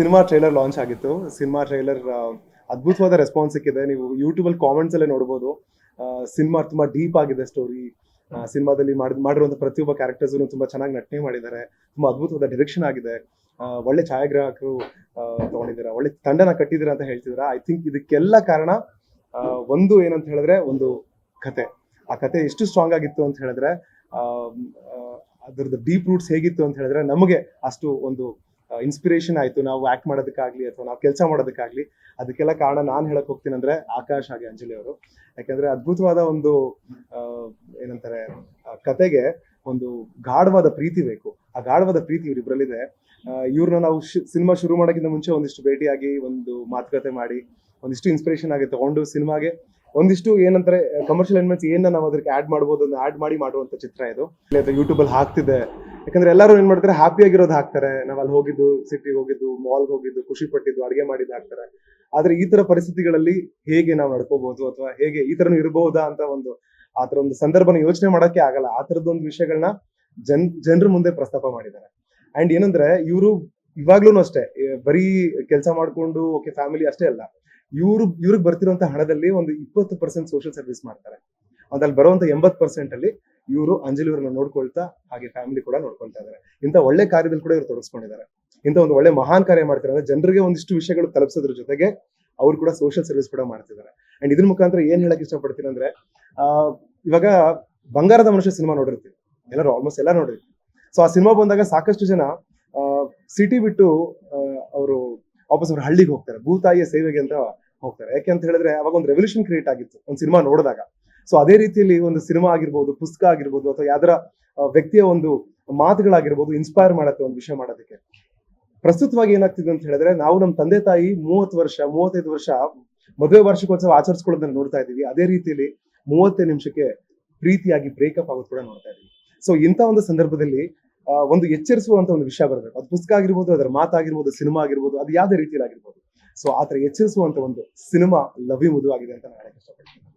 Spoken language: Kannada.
ಸಿನಿಮಾ ಟ್ರೈಲರ್ ಲಾಂಚ್ ಆಗಿತ್ತು. ಸಿನಿಮಾ ಟ್ರೈಲರ್ ಅದ್ಭುತವಾದ ರೆಸ್ಪಾನ್ಸ್ ಸಿಕ್ಕಿದೆ. ನೀವು ಯೂಟ್ಯೂಬಲ್ಲಿ ಕಾಮೆಂಟ್ಸ್ ಅಲ್ಲೇ ನೋಡ್ಬೋದು. ಸಿನಿಮಾ ತುಂಬಾ ಡೀಪ್ ಆಗಿದೆ ಸ್ಟೋರಿ ಸಿನಿಮಾದಲ್ಲಿ ಮಾಡಿ ಮಾಡಿರುವಂಥ ಪ್ರತಿಯೊಬ್ಬ ಕ್ಯಾರೆಕ್ಟರ್ಸ್ ತುಂಬಾ ಚೆನ್ನಾಗಿ ನಟನೆ ಮಾಡಿದ್ದಾರೆ. ತುಂಬಾ ಅದ್ಭುತವಾದ ಡಿರೆಕ್ಷನ್ ಆಗಿದೆ. ಒಳ್ಳೆ ಛಾಯಾಗ್ರಾಹಕರು ತಗೊಂಡಿದ್ದಾರೆ? ಒಳ್ಳೆ ತಂಡನ ಕಟ್ಟಿದ್ದೀರಾ ಅಂತ ಹೇಳ್ತಿದ್ರ ಐ ಥಿಂಕ್ ಇದಕ್ಕೆಲ್ಲ ಕಾರಣ ಒಂದು ಏನಂತ ಹೇಳಿದ್ರೆ ಒಂದು ಕತೆ. ಆ ಕತೆ ಎಷ್ಟು ಸ್ಟ್ರಾಂಗ್ ಆಗಿತ್ತು ಅಂತ ಹೇಳಿದ್ರೆ ಅದರದ್ದು ಡೀಪ್ ರೂಟ್ಸ್ ಹೇಗಿತ್ತು ಅಂತ ಹೇಳಿದ್ರೆ ನಮಗೆ ಅಷ್ಟು ಒಂದು ಇನ್ಸ್ಪಿರೇಷನ್ ಆಯ್ತು. ನಾವು ಆಕ್ಟ್ ಮಾಡೋದಕ್ಕಾಗ್ಲಿ ಅಥವಾ ನಾವು ಕೆಲಸ ಮಾಡೋದಕ್ಕಾಗ್ಲಿ, ಅದಕ್ಕೆಲ್ಲ ಕಾರಣ ನಾನು ಹೇಳಕ್ ಹೋಗ್ತೀನಿ ಅಂದ್ರೆ ಆಕಾಶ್ ಹಾಗೆ ಅಂಜಲಿ ಅವರು. ಯಾಕಂದ್ರೆ ಅದ್ಭುತವಾದ ಒಂದು ಏನಂತಾರೆ ಕತೆಗೆ ಒಂದು ಗಾಢವಾದ ಪ್ರೀತಿ ಬೇಕು. ಆ ಗಾಢವಾದ ಪ್ರೀತಿ ಇವರಿಬ್ಬರಲ್ಲಿದೆ ಇವ್ರನ್ನ ನಾವು ಸಿನಿಮಾ ಶುರು ಮಾಡೋಕ್ಕಿಂತ ಮುಂಚೆ ಒಂದಿಷ್ಟು ಭೇಟಿಯಾಗಿ ಒಂದು ಮಾತುಕತೆ ಮಾಡಿ, ಒಂದಿಷ್ಟು ಇನ್ಸ್ಪಿರೇಷನ್ ಆಗಿ ತಗೊಂಡು ಸಿನಿಮಾಗೆ ಒಂದಿಷ್ಟು ಏನಂತಾರೆ ಕಮರ್ಷಿಯಲ್ ಎಲಿಮೆಂಟ್ಸ್ ಏನ ನಾವು ಅದಕ್ಕೆ ಆಡ್ ಮಾಡ್ಬೋದು ಅದನ್ನ ಆಡ್ ಮಾಡಿ ಮಾಡುವಂತ ಚಿತ್ರ ಇದು. ಯೂಟ್ಯೂಬ್ ಅಲ್ಲಿ ಹಾಕ್ತಿದೆ. ಯಾಕಂದ್ರೆ ಎಲ್ಲರೂ ಏನ್ ಮಾಡ್ತಾರೆ ಹ್ಯಾಪಿ ಆಗಿರೋದು ಹಾಕ್ತಾರೆ. ನಾವ್ ಅಲ್ಲಿ ಹೋಗಿದ್ದು ಸಿಟಿಗೆ ಹೋಗಿದ್ದು ಮಾಲ್ಗೆ ಹೋಗಿದ್ದು, ಖುಷಿ ಪಟ್ಟಿದ್ದು, ಅಡಿಗೆ ಮಾಡಿದ್ದು ಹಾಕ್ತಾರೆ. ಆದ್ರೆ ಈ ತರ ಪರಿಸ್ಥಿತಿಗಳಲ್ಲಿ ಹೇಗೆ ನಾವು ನಡ್ಕೋಬಹುದು ಅಥವಾ ಹೇಗೆ ಈ ತರನು ಇರಬಹುದಾ ಅಂತ ಒಂದು, ಆ ತರ ಒಂದು ಸಂದರ್ಭನ ಯೋಚನೆ ಮಾಡಕ್ಕೆ ಆಗಲ್ಲ. ಆ ತರದೊಂದು ವಿಷಯಗಳನ್ನ ಜನ್, ಜನರ ಮುಂದೆ ಪ್ರಸ್ತಾಪ ಮಾಡಿದ್ದಾರೆ. ಅಂಡ್ ಏನಂದ್ರೆ ಇವರು ಇವಾಗ್ಲೂ ಅಷ್ಟೇ ಬರೀ ಕೆಲಸ ಮಾಡ್ಕೊಂಡು ಓಕೆ ಫ್ಯಾಮಿಲಿ ಅಷ್ಟೇ ಅಲ್ಲ. ಇವ್ರು ಇವ್ರಿಗೆ ಬರ್ತಿರುವಂತ ಹಣದಲ್ಲಿ ಒಂದು ಇಪ್ಪತ್ತು ಪರ್ಸೆಂಟ್ ಸೋಷಿಯಲ್ ಸರ್ವಿಸ್ ಮಾಡ್ತಾರೆ. ಅದ್ರಲ್ಲಿ ಬರುವಂತ ಎಂಬತ್ ಪರ್ಸೆಂಟ್ ಅಲ್ಲಿ ಇವರು ಅಂಜಲಿ ಇವ್ರನ್ನ ನೋಡ್ಕೊಳ್ತಾ ಹಾಗೆ ಫ್ಯಾಮಿಲಿ ಕೂಡ ನೋಡ್ಕೊಳ್ತಾ ಇದ್ದಾರೆ ಇಂಥ ಒಳ್ಳೆ ಕಾರ್ಯದಲ್ಲಿ ಕೂಡ ಇವರು ತೊಡಗಿಸ್ಕೊಂಡಿದ್ದಾರೆ. ಇಂಥ ಒಂದು ಒಳ್ಳೆ ಮಹಾನ್ ಕಾರ್ಯ ಮಾಡ್ತಾರೆ ಅಂದ್ರೆ ಜನರಿಗೆ ಒಂದಿಷ್ಟು ವಿಷಯಗಳು ತಲುಪಿಸೋದ್ರ ಜೊತೆಗೆ ಅವ್ರು ಕೂಡ ಸೋಷಿಯಲ್ ಸರ್ವಿಸ್ ಕೂಡ ಮಾಡ್ತಿದ್ದಾರೆ. ಅಂಡ್ ಇದ್ರ ಮುಖಾಂತರ ಏನ್ ಹೇಳಕ್ ಇಷ್ಟಪಡ್ತೀನಿ ಅಂದ್ರೆ ಆ, ಇವಾಗ ಬಂಗಾರದ ಮನುಷ್ಯ ಸಿನಿಮಾ ನೋಡಿರ್ತೀವಿ. ಎಲ್ಲರೂ ಆಲ್ಮೋಸ್ಟ್ ಎಲ್ಲ ನೋಡಿರ್ತೀವಿ ಸೊ ಆ ಸಿನಿಮಾ ಬಂದಾಗ ಸಾಕಷ್ಟು ಜನ ಸಿಟಿ ಬಿಟ್ಟು ಅವರು ವಾಪಸ್ ಅವ್ರ ಹಳ್ಳಿಗೆ ಹೋಗ್ತಾರೆ. ಭೂತಾಯಿಯ ಸೇವೆಗೆ ಅಂತ ಹೋಗ್ತಾರೆ. ಯಾಕೆ ಅಂತ ಹೇಳಿದ್ರೆ, ಅವಾಗ ಒಂದು ರೆವಲ್ಯೂಷನ್ ಕ್ರಿಯೇಟ್ ಆಗಿತ್ತು, ಒಂದು ಸಿನಿಮಾ ನೋಡಿದಾಗ. ಸೊ ಅದೇ ರೀತಿಯಲ್ಲಿ ಒಂದು ಸಿನಿಮಾ ಆಗಿರ್ಬೋದು, ಪುಸ್ತಕ ಆಗಿರ್ಬೋದು, ಅಥವಾ ಯಾವ್ದಾರ ವ್ಯಕ್ತಿಯ ಒಂದು ಮಾತುಗಳಾಗಿರ್ಬೋದು ಇನ್ಸ್ಪೈರ್ ಮಾಡತ್ತೆ ಒಂದು ವಿಷಯ ಮಾಡೋದಕ್ಕೆ. ಪ್ರಸ್ತುತವಾಗಿ ಏನಾಗ್ತಿದೆ ಅಂತ ಹೇಳಿದ್ರೆ, ನಾವು ನಮ್ಮ ತಂದೆ ತಾಯಿ ಮೂವತ್ತು ವರ್ಷ, ಮೂವತ್ತೈದು ವರ್ಷ ಮದುವೆ ವಾರ್ಷಿಕೋತ್ಸವ ಆಚರಿಸ್ಕೊಳ್ಳೋದನ್ನ ನೋಡ್ತಾ ಇದೀವಿ ಅದೇ ರೀತಿಯಲ್ಲಿ ಮೂವತ್ತೈದು ನಿಮಿಷಕ್ಕೆ ಪ್ರೀತಿಯಾಗಿ ಬ್ರೇಕಪ್ ಆಗೋದು ಕೂಡ ನೋಡ್ತಾ ಇದೀವಿ ಸೊ ಇಂಥ ಒಂದು ಸಂದರ್ಭದಲ್ಲಿ ಒಂದು ಎಚ್ಚರಿಸುವಂತ ಒಂದು ವಿಷಯ ಬರಬೇಕು. ಅದು ಪುಸ್ತಕ ಆಗಿರ್ಬೋದು, ಅದರ ಮಾತಾಗಿರ್ಬೋದು, ಸಿನಿಮಾ ಆಗಿರ್ಬೋದು, ಅದು ಯಾವುದೇ ರೀತಿಯಲ್ಲಿ ಆಗಿರ್ಬೋದು. ಸೊ ಆತರ ಎಚ್ಚರಿಸುವಂತ ಒಂದು ಸಿನಿಮಾ ಲವಿ ಮುದುವಾಗಿದೆ ಆಗಿದೆ ಅಂತ ನಾನು ಹೇಳಕ್ ಇಷ್ಟಪಡ್ತೀನಿ.